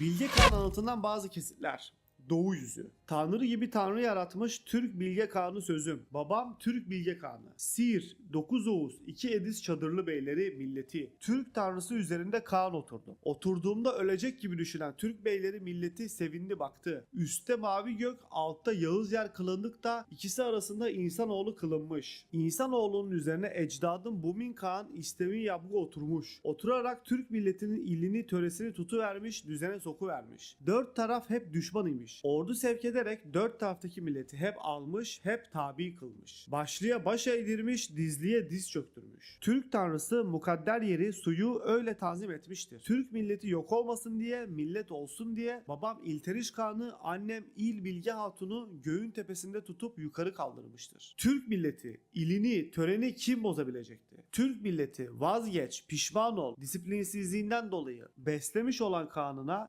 Bilge Kağan anlatından bazı kesitler. Doğu yüzü. Tanrı gibi Tanrı yaratmış Türk Bilge Kağan'ı sözüm. Babam Türk Bilge Kağan'ı. Sihir, Dokuz Oğuz, iki Ediz Çadırlı Beyleri milleti. Türk Tanrısı üzerinde Kaan oturdu. Oturduğumda ölecek gibi düşünen Türk beyleri milleti sevindi baktı. Üstte mavi gök, altta Yağız yer kılındıkta ikisi arasında insanoğlu kılınmış. İnsanoğlunun üzerine ecdadım Bumin Kağan İstemi Yabgı oturmuş. Oturarak Türk milletinin ilini töresini tutuvermiş, düzene sokuvermiş. Dört taraf hep Ordu sevk ederek dört taraftaki milleti hep almış, hep tabi kılmış. Başlıya baş eğdirmiş, dizliye diz çöktürmüş. Türk tanrısı mukadder yeri suyu öyle tanzim etmiştir. Türk milleti yok olmasın diye, millet olsun diye babam İlteriş Kağan'ı, annem İl Bilge Hatun'u göğün tepesinde tutup yukarı kaldırmıştır. Türk milleti, ilini, töreni kim bozabilecekti? Türk milleti vazgeç, pişman ol, disiplinsizliğinden dolayı beslemiş olan kanına